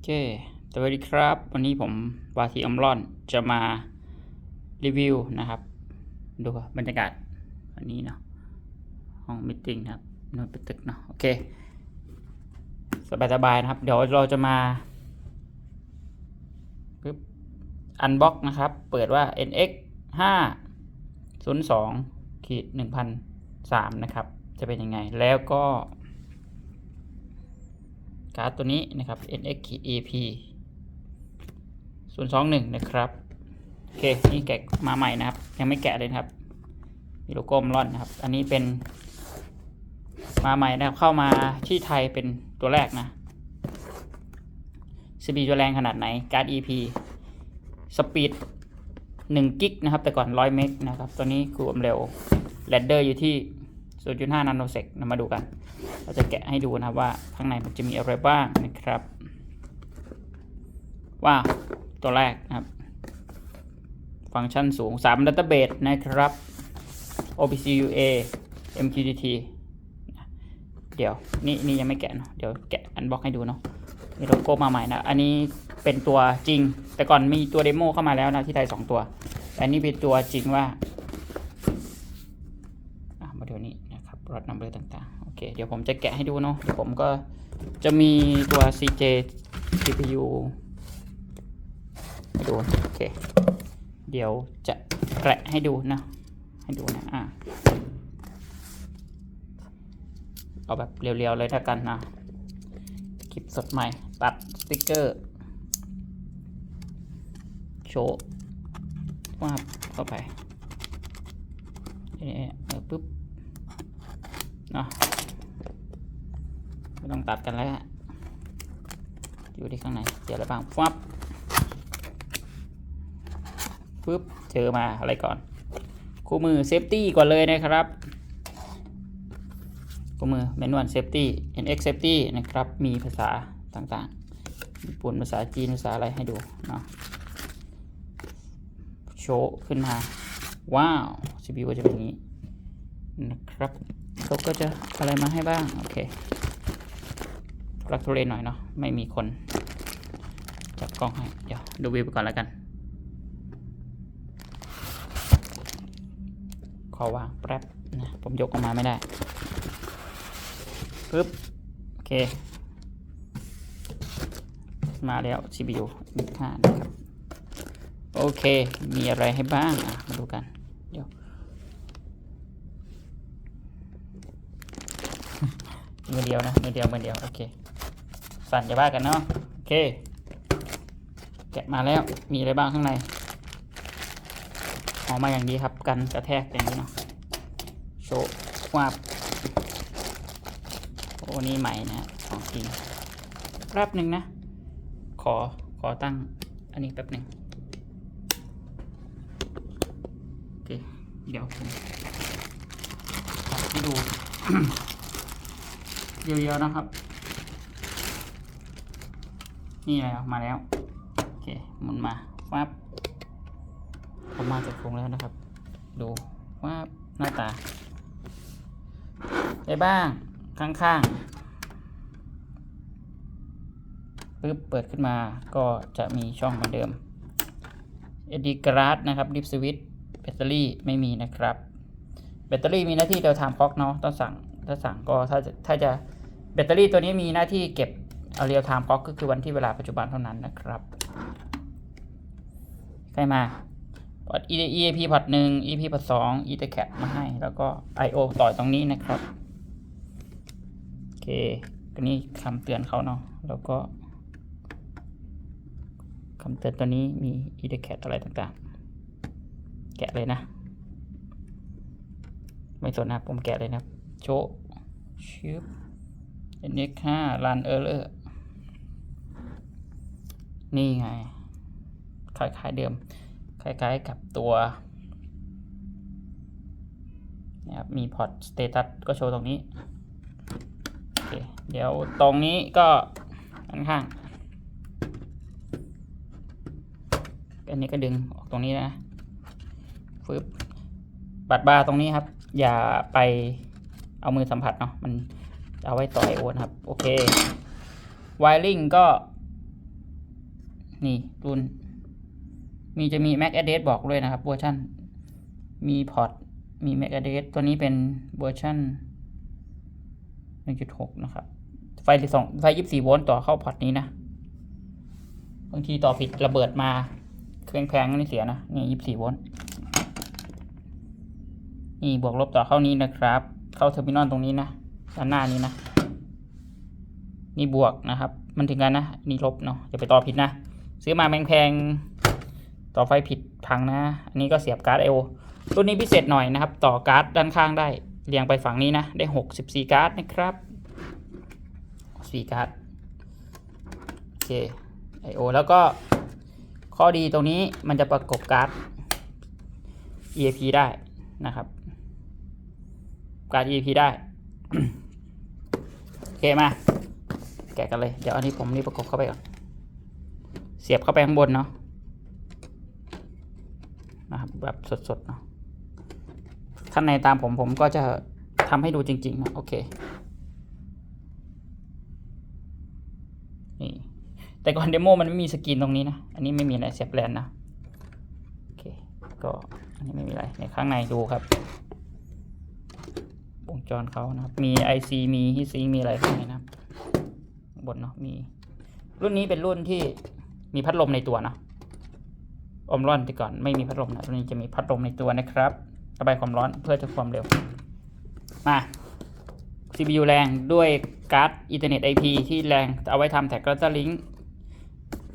โอเค สวัสดีครับ วันนี้ผมวาทีอมรอนจะมารีวิวนะครับ ดูบรรยากาศวันนี้เนาะ ห้องมิ팅นะครับนอนเป็นตึกเนาะ โอเค สบายๆนะครับ เดี๋ยวเราจะมาปึ๊บอันบ็อกนะครับ เปิดว่า NX 5 0 2ขีด1003นะครับ จะเป็นยังไง แล้วก็ การ์ดตัวนี้นะครับ NX EP 021นะครับ โอเค นี่แกะมาใหม่นะครับ ยังไม่แกะเลยนะครับ มีโลโก้มลอนนะครับ อันนี้เป็นมาใหม่นะครับ เข้ามาที่ไทยเป็นตัวแรกนะ CB จะแรงขนาดไหน การ์ด EP สปีด1กิกนะครับ แต่ก่อน 100 เมกนะครับตัวนี้คือความเร็วแรดเดอร์อยู่ที่ 0.5 นาโนเซกนะมาดูกัน เราจะแกะให้ดูนะครับว่าข้างในมันจะมีอะไรบ้างนะครับ ว้าว ตัวแรกนะครับ ฟังก์ชันสูง3 Database นะครับ OPC UA MQTT เดี๋ยว นี่นี่ยังไม่แกะเนอะเดี๋ยวแกะอันบล็อกให้ดูเนาะมีโลโก้มาใหม่นะ อันนี้เป็นตัวจริง แต่ก่อนมีตัวเดโมเข้ามาแล้วนะที่ไทย 2 ตัว แต่นนี้เป็นตัวจริงว่าอะมาดูนี่นะครับรถนัมเบอร์ต่างๆ โอเค เดี๋ยวผมจะแกะให้ดูเนาะเดี๋ยวผมก็จะมีตัว CJ CPU ให้ดูโอเค เดี๋ยวจะแกะให้ดูนะ ให้ดูนะอะเอาแบบเรียวๆเลยถ้ากันนะคลิปสดใหม่ ตัดสติกเกอร์ โชว์วาบเข้าไปนี่เออปุ๊บเนาะ ไม่ต้องตัดกันแล้วฮะอยู่ที่ข้างในเจออะไรบ้างฟับปุ๊บเจอมาอะไรก่อน คู่มือเซฟตี้ก่อนเลยนะครับคู่มือเมนวันเซฟตี้ NX Safety นะครับ มีภาษาต่างๆ ญี่ปุ่นภาษาจีนภาษาอะไรให้ดูเนาะโชว์ขึ้นมา ว้าว CPU ก็จะเป็นอย่างนี้นะครับเขาก็จะอะไรมาให้บ้าง โอเค รักทุเรนหน่อยเนาะไม่มีคน จับกล้องให้ เดี๋ยวดูวิวไปก่อนแล้วกันขอวางแป๊บนะผมยกออกมาไม่ได้ปึ๊บโอเค มาแล้ว CPU 15นะครับ โอเค มีอะไรให้บ้างอะมาดูกัน เดี๋ยวมือเดียวนะมือเดียวมือเดียว โอเค สั่นจะว่ากันเนาะโอเค แกะมาแล้วมีอะไรบ้างข้างในออกมาอย่างดีครับกันกระแทกอย่างนี้เนาะโชว์วาบโอ้นี่ใหม่นะของจริงแป๊บหนึ่งนะ ขอขอตั้งอันนี้แป๊บหนึ่งโอเคเดี๋ยวผมให้ดูเดียวๆนะครับ นี่อะไรออกมาแล้ว โอเคหมุนมาวับผมมาจากโครงแล้วนะครับ ดูว่าหน้าตาได้บ้างข้างๆปึ๊บเปิดขึ้นมาก็จะมีช่องเหมือนเดิม SD card นะครับ Dip Switch แบตเตอรี่ไม่มีนะครับ แบตเตอรี่มีหน้าที่เดา time clock เนาะต้องสั่งถ้าสั่งก็ถ้าจะถ้าจะแบตเตอรี่ตัวนี้มีหน้าที่เก็บ เอาเรียลไทม์คล็อกก็คือวันที่เวลาปัจจุบันเท่านั้นนะครับ ใครมาพอร์ต EAP พอร์ตหนึ่ง EP พอร์ตสอง Ethercat มาให้ แล้วก็ I/O ต่อยตรงนี้นะครับ โอเคก็นี่คำเตือนเขาเนาะ แล้วก็คำเตือนตัวนี้มี Ethercat อะไรต่างๆ แกะเลยนะ ไม่สนนะผมแกะเลยนะครับโชว์ชิป NX 5 Run Error นี่ นี่ไง คล้ายๆเดิม คล้ายๆกับตัวนะครับมีพอร์ตสเตตัสก็โชว์ตรงนี้โอเคเดี๋ยวตรงนี้ก็ด้นข้างอันนี้ก็ดึงออกตรงนี้นะฟึบบัดบาร์ตรงนี้ครับ อย่าไปเอามือสัมผัสเนาะมันเอาไว้ต่อไอโอนครับ โอเคไวริงก็ นี่รุ่น มีจะมี Mac Address บอกด้วยนะครับเวอร์ชันมีพอร์ตมี Mac Address ตัวนี้เป็นเวอร์ชัน1.6 นะครับ ไฟสองไฟ 24 โวลต์ต่อเข้าพอร์ตนี้นะ บางทีต่อผิดระเบิดมาเครื่องแพงนี่เสียนะ นี่ 24 โวลต์นี่บวกลบต่อเข้านี้นะครับ เข้าเทอร์มินอลตรงนี้นะด้านหน้านี้นะ นี่บวกนะครับ มันถึงกันนะ นี่ลบเนาะอย่าไปต่อผิดนะ ซื้อมาแพงๆต่อไฟผิดพังนะ อันนี้ก็เสียบการ์ดไอโอรุ่นนี้พิเศษหน่อยนะครับ ต่อการ์ดด้านข้างได้เรียงไปฝั่งนี้นะ ได้ 64 การ์ดนะครับ4การ์ดโอเคไอโอแล้วก็ข้อดีตรงนี้มันจะประกบการ์ด EAP ได้นะครับ การ์ด EAP ได้ โอเคมา แกะกันเลย เดี๋ยวอันนี้ผมนี่ประกบเข้าไปก่อน เสียบเข้าไปข้างบนเนาะนะครับแบบสดๆเนาะข้างในตามผมผมก็จะทำให้ดูจริงๆนะโอเคนี่แต่ก่อนเดโมมันไม่มีสกรีนตรงนี้นะ อันนี้ไม่มีอะไรเสียบแลนนะโอเคก็อันนี้ไม่มีอะไรในข้างในดูครับวงจรเขานะครับ มี IC มีฮิซีมีอะไรข้างในนะบนเนาะมี รุ่นนี้เป็นรุ่นที่ มีพัดลมในตัวนะอมร้อนแต่ก่อนไม่มีพัดลมนะรุ่นนี้จะมีพัดลมในตัวนะครับระบายความร้อนเพื่อจะความเร็ว มา CPU แรงด้วยการ์ด Ethernet IP ที่แรงเอาไว้ทำแท็กกระตลิง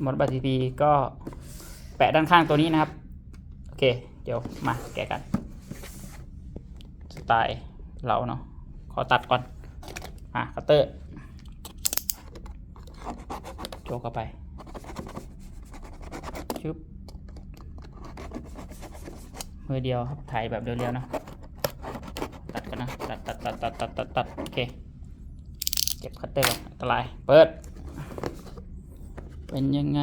หมดบัตร cp ก็แปะด้านข้างตัวนี้นะครับ โอเค เดี๋ยวมาแกะกัน สไตล์เราเนาะขอตัดก่อน อะคัตเตอร์โจกเข้าไป ชึบมือเดียวครับถ่ายแบบเรียวๆนะตัดกันนะตัดตัดตัดตัดตัดตัดตัดโอเคเก็บคัตเตอร์อนอันตรายเปิด เป็นยังไง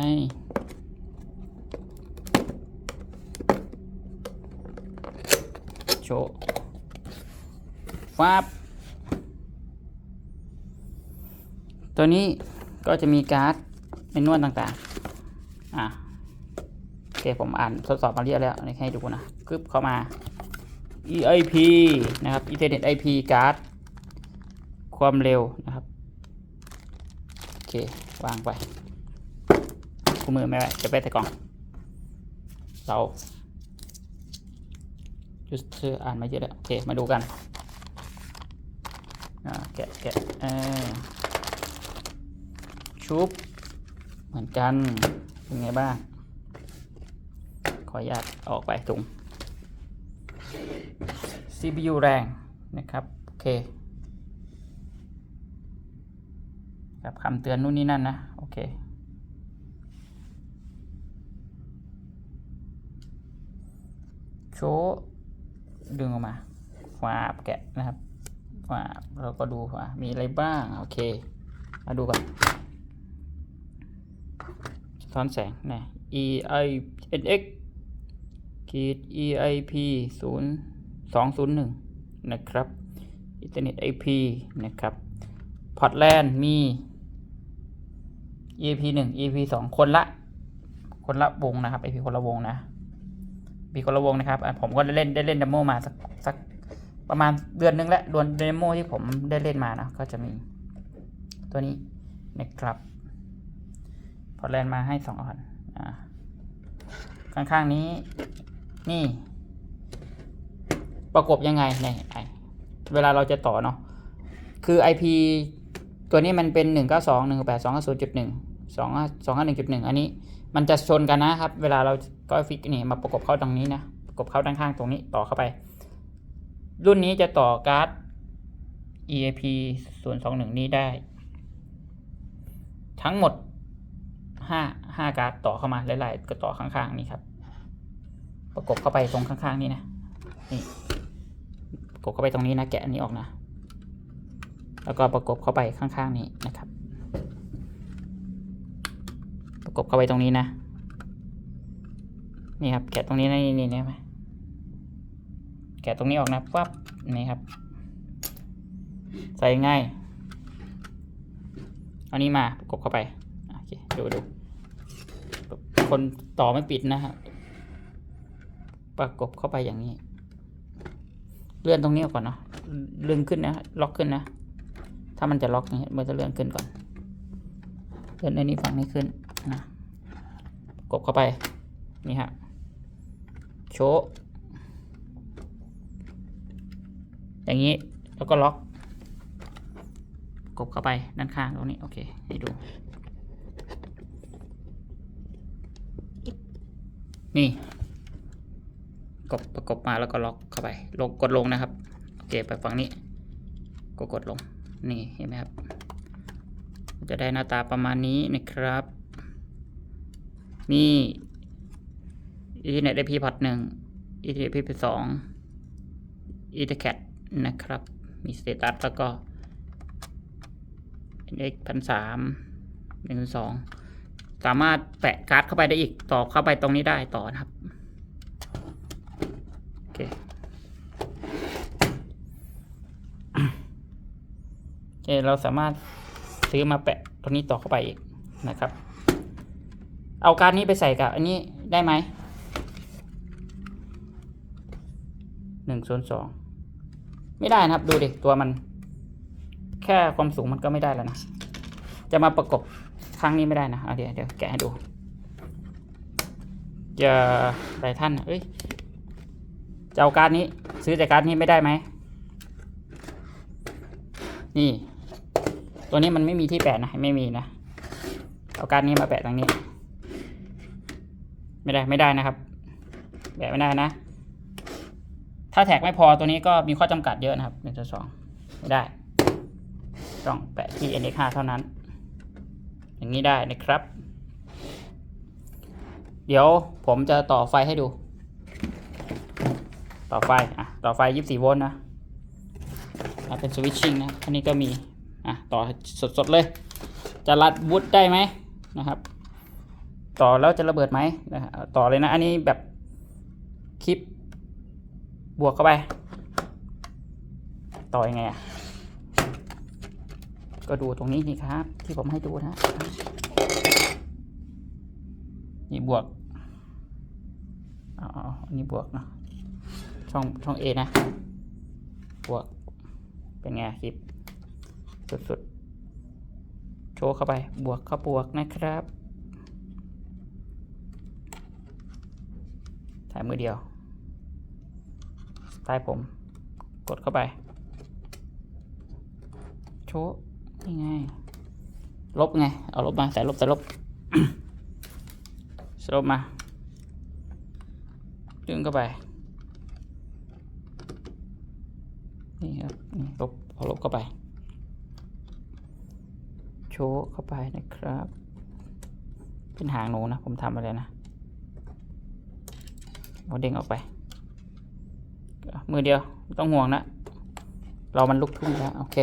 โชว์ฟับตัวนี้ก็จะมีการ์ดเมนนวลต่างๆ อะ เคผมอ่านทดสอบมาเรียบแล้วให้ดูนะกึบเข้ามา EIP นะครับ Ethernet IP การ์ดความเร็วนะครับโอเควางไปคู่มือไม่ไหวจะไปแต่กล่อง เราจุดเธออ่านมาเยอะแล้วโอเค มาดูกันแกะแกะเออชุบ เหมือนกัน เป็นไงบ้าง ออนุญาตออกไปถุง CPU แรงนะครับ โอเคครับคำเตือนนู่นนี่นั่นนะ โอเค โชว์ดึงออกมาฟาบแกะนะครับฟาบเราก็ดูว่ามีอะไรบ้าง โอเค มาดูกันสะท้อนแสงนะ E I N X ขีด E I P ศูนย์สองศูนย์หนึ่งนะครับอินเทอร์เน็ต IP นะครับพอร์ตแลนด์มี EP หนึ่ง EP สองคนละ คนละวงนะครับ IP คนละวงนะ มีคนละวงนะครับ ผมก็ได้เล่นได้เล่นเดโมมาสักสักประมาณเดือนหนึงแล้วดวนเดโมที่ผมได้เล่นมานะก็จะมีตัวนี้นะครับพอร์ตแลนด์มาให้สองอันอ่าข้างๆนี้ นี่ ประกบยังไงในไอเวลาเราจะต่อเนาะคือ IP ตัวนี้มันเป็นหนึ่งเก้าสองหนึ่งแปดสองศูนย์จุดหนึ่งสองสองห้าหนึ่งจุดหนึ่งอันนี้ มันจะชนกันนะครับ เวลาเราก็ฟิกนี่มาประกบเข้าตรงนี้นะประกบเข้าด้านข้างตรงนี้ต่อเข้าไป รุ่นนี้จะต่อการ์ด EAP ส่วนสองหนึ่งนี้ได้ ทั้งหมดห้าห้าการ์ดต่อเข้ามาหลายๆก็ต่อข้างๆ นี่ครับ ประกบเข้าไปตรงข้างๆนี่นะนี่ประกบเข้าไปตรงนี้นะแกะอันนี้ออกนะ แล้วก็ประกบเข้าไปข้างๆนี้นะครับ ประกบเข้าไปตรงนี้นะนี่ครับแกะตรงนี้นะนี่นี่นี่ไหมแกะตรงนี้ออกนะปั๊บนี่ครับ ใส่ง่ายเอานี้มาประกบเข้าไปโอเคดูดูคนต่อไม่ปิดนะฮะ ประกบเข้าไปอย่างนี้ เลื่อนตรงนี้ก่อนเนาะเลื่อนขึ้นนะ ล็อกขึ้นนะ ถ้ามันจะล็อกนี่มันจะเลื่อนขึ้นก่อน เลื่อนในนี้ฝั่งนี้ขึ้นนะกบเข้าไป นี่ฮะ โชว์อย่างนี้ แล้วก็ล็อก กบเข้าไปด้านข้างตรงนี้ โอเค ให้ดู นี่ กดประกบมาแล้วก็ล็อกเข้าไป ลงกดลงนะครับโอเคไปฝั่งนี้ก็กดลงนี่เห็นไหมครับ จะได้หน้าตาประมาณนี้นะครับมี Ethernet IP พอร์ตหนึ่ง Ethernet IP สอง Ethercat นะครับ มีสเตตัสแล้วก็ NX พันสามหนึ่งสองสามารถแปะการ์ดเข้าไปได้อีกต่อเข้าไปตรงนี้ได้ต่อนะครับ เค โอเค เราสามารถซื้อมาแปะตรงนี้ต่อเข้าไปอีกนะครับ เอาการนี้ไปใส่กับ อันนี้ได้ไหมหนึ่งส่วนสองไม่ได้นะครับ ดูดิตัวมัน แค่ความสูงมันก็ไม่ได้แล้วนะ จะมาประกบครั้งนี้ไม่ได้นะเเดี๋ยวเดี๋ยวแกะให้ดูจะหลายท่าน เอ้ย จะเอาการดนี้ซื้อแต่การดนี้ไม่ได้ไหม นี่ ตัวนี้มันไม่มีที่แปะนะ ไม่มีนะ เอาการดนี้มาแปะตรงนี้ ไม่ได้ไม่ได้นะครับ แปะไม่ได้นะ ถ้าแท็กไม่พอตัวนี้ก็มีข้อจำกัดเยอะนะครับหนึ่งสองไม่ได้ ต้องแปะที่ NX5 เท่านั้น อย่างนี้ได้นะครับ เดี๋ยวผมจะต่อไฟให้ดู ต่อไฟอะต่อไฟ24โวลต์นะอะเป็นสวิตชิ่งนะอันนี้ก็มีอะต่อสดๆเลย จะรัดวุฒได้ไหมนะครับ ต่อแล้วจะระเบิดไหมนะต่อเลยนะ อันนี้แบบคลิปบวกเข้าไป ต่อยังไงอะก็ดูตรงนี้นี่ครับ ที่ผมให้ดูนะ นี่บวกอ๋ออันนี้บวกเนาะ ช่องช่อง A นะบวกเป็นไงคลิป สุดๆ โชว์เข้าไปบวกเข้าบวกนะครับถ่ายมือเดียวสไตล์ผม กดเข้าไป โชว์นี่ไง ลบไง เอาลบมาใส่ลบใส่ลบใส่ลบมาดึงเข้าไป นี่ครับลบเอาลบเข้าไป โชว์เข้าไปนะครับ เป็นหางหนูนะ ผมทำมาเลยนะเอาเด้งออกไป มือเดียวต้องห่วงนะ เรามันลุกทุ่งแล้ว โอเค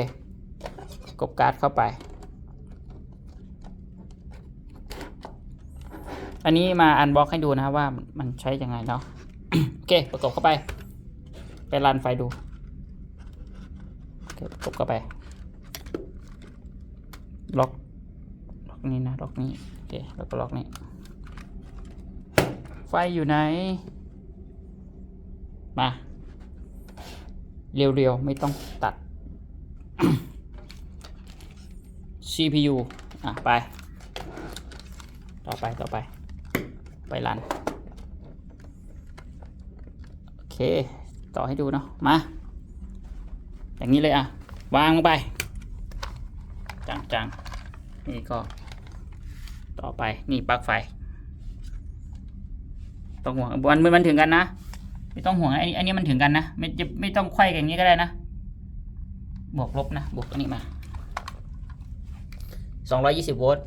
กบการ์ดเข้าไป อันนี้มาอันบล็อกให้ดูนะว่ามันใช้ยังไงเนาะ โอเค ประกบเข้าไป ไปรันไฟดู โอเคประกบเข้าไป ล็อกล็อกนี้นะ ล็อกนี้ โอเค แล้วก็ล็อกนี้ ไฟอยู่ไหน มา เรียวๆ ไม่ต้องตัด CPU อะ ไป ต่อไป ต่อไป ไปรัน โอเค ต่อให้ดูเนาะ มา อย่างนี้เลยอะ วางลงไป จังๆนี่ก็ ต่อไปนี่ปลั๊กไฟต้องห่วงมันมันถึงกันนะ ไม่ต้องห่วงนะอันนี้อันนี้มันถึงกันนะ ไม่จะไม่ต้องไขว้กันอย่างนี้ก็ได้นะ บวกลบนะ บวกอันนี้มาสองร้อยยี่สิบโวลต์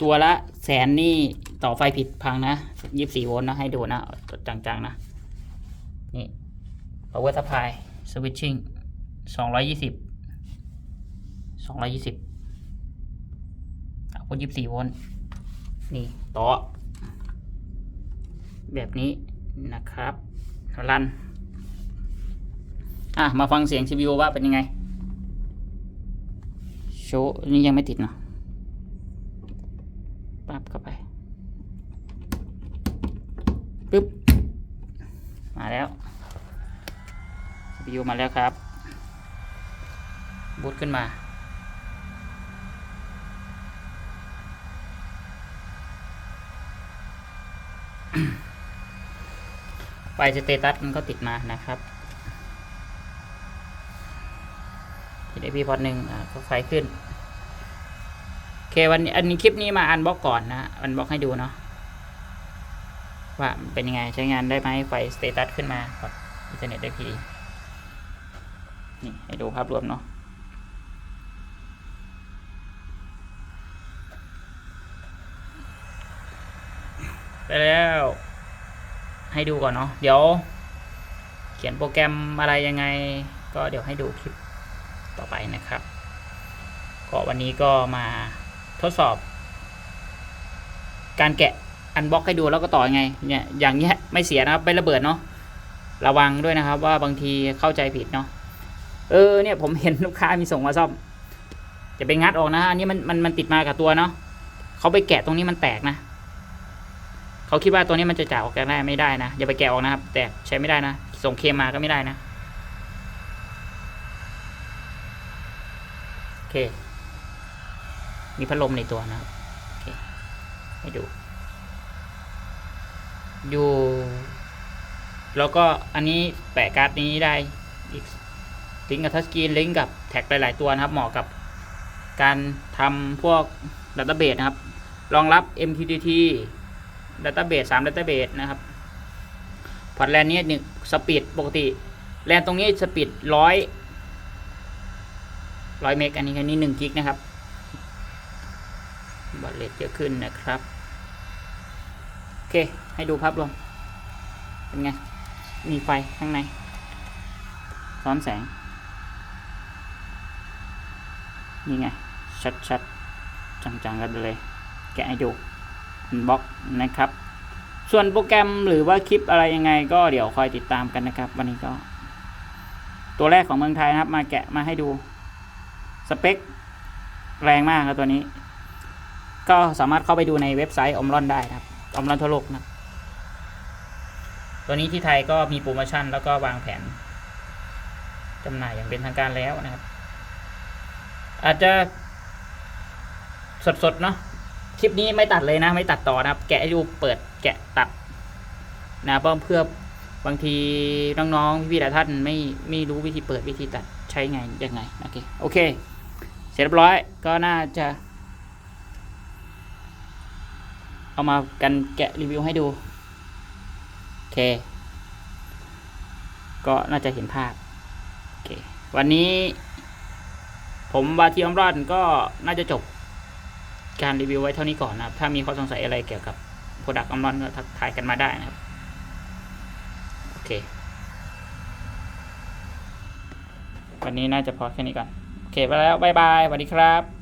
ตัวละแสนนี่ต่อไฟผิดพังนะยี่สี่โวลต์นะ ให้ดูนะจังๆนะ นี่ power supply switching สองร้อยยี่สิบสองร้อยยี่สิบเอายี่สี่โวลต์นี่ต่อ แบบนี้นะครับรัน อะ มาฟังเสียง CPU ว่าเป็นยังไง โชว์นี่ยังไม่ติดเนาะาแล้วิวมาแล้วครับ บูตขึ้นมา ไฟสเตตัสมันก็ติดมานะครับทีนี้พี่พอดหนึ่งอ่าก็ไฟขึ้น โอเควันนี้อันนี้คลิปนี้มาอันบล็อกก่อนนะอันบล็อกให้ดูเนาะ ว่าเป็นยังไงใช้งานได้ไหมไฟสเตตัสขึ้นมากับอินเทอร์เน็ตได้พีนี่ให้ดูภาพรวมเนาะไปแล้ว ให้ดูก่อนเนาะเดี๋ยว เขียนโปรแกรมอะไรยังไง ก็เดี๋ยวให้ดูคลิปต่อไปนะครับ ก็วันนี้ก็มาทดสอบ การแกะ อันบล็อกให้ดูแล้วก็ต่อยังไงเนี่ยอย่างเงี้ยไม่เสียนะครับไม่ระเบิดเนาะระวังด้วยนะครับว่าบางทีเข้าใจผิดเนาะเออเนี่ยผมเห็นลูกค้ามีส่งมาซ่อม จะไปงัดออกนะอันนี้มันมันมันติดมากับตัวเนาะเขาไปแกะตรงนี้มันแตกนะเขาคิดว่าตัวนี้มันจะจ่ายออกกันได้ไม่ได้นะอย่าไปแกะออกนะครับ แตกใช้ไม่ได้นะ ส่งเคมมาก็ไม่ได้นะโอเค มีพัดลมในตัวนะครับโอเคให้ดู อยู่ แล้วก็อันนี้แปะการ์ดนี้ได้อีกลิงก์กับทัชสกรีนลิงก์กับแท็กหลาย ๆ ตัวนะครับ เหมาะกับการทำพวกดัตเตอร์เบสนะครับ รองรับ MQTT ดัตเตอร์เบสสามดัตเตอร์เบสนะครับพอร์ตแลนนี้หนึ่งสปีดปกติ แลนตรงนี้สปีดร้อยร้อยเมกอันนี้อันนี้หนึ่งกิกนะครับ บัตเลทเยอะขึ้นนะครับ อเค ให้ดูภาพรวม เป็นไง มีไฟข้างใน ซ้อนแสง นี่ไง ชัดๆ จังๆ กันเลย แกะให้ดูบล็อกนะครับ ส่วนโปรแกรมหรือว่าคลิปอะไรยังไง ก็เดี๋ยวคอยติดตามกันนะครับ วันนี้ก็ ตัวแรกของเมืองไทยนะครับ มาแกะมาให้ดู สเปค แรงมากครับตัวนี้ ก็สามารถเข้าไปดูในเว็บไซต์อมรอนได้นะครับ อมรอนทั่วโลกนะ ตัวนี้ที่ไทยก็มีโปรโมชั่นแล้วก็วางแผนจำหน่ายอย่างเป็นทางการแล้วนะครับ อาจจะสดๆเนาะคลิปนี้ไม่ตัดเลยนะ ไม่ตัดต่อนะครับ แกะให้ดูเปิดแกะตัดนะเพื่อเพื่อบางทีน้องๆพี่ๆหลายท่านไม่ไม่รู้วิธีเปิดวิธีตัดใช้ไงยังไงโอเคโอเค เสร็จเรียบร้อยก็น่าจะ เอามากันแกะรีวิวให้ดู โอเค ก็น่าจะเห็นภาพ โอเค วันนี้ ผมวาทีอมรอดก็น่าจะจบการรีวิวไว้เท่านี้ก่อนนะครับ ถ้ามีข้อสงสัยอะไรเกี่ยวกับโปรดักต์ออมรอนก็ทักทายกันมาได้นะครับ โอเค วันนี้น่าจะพอแค่นี้ก่อน โอเค ไปแล้ว บ๊ายบายสวัสดีครับ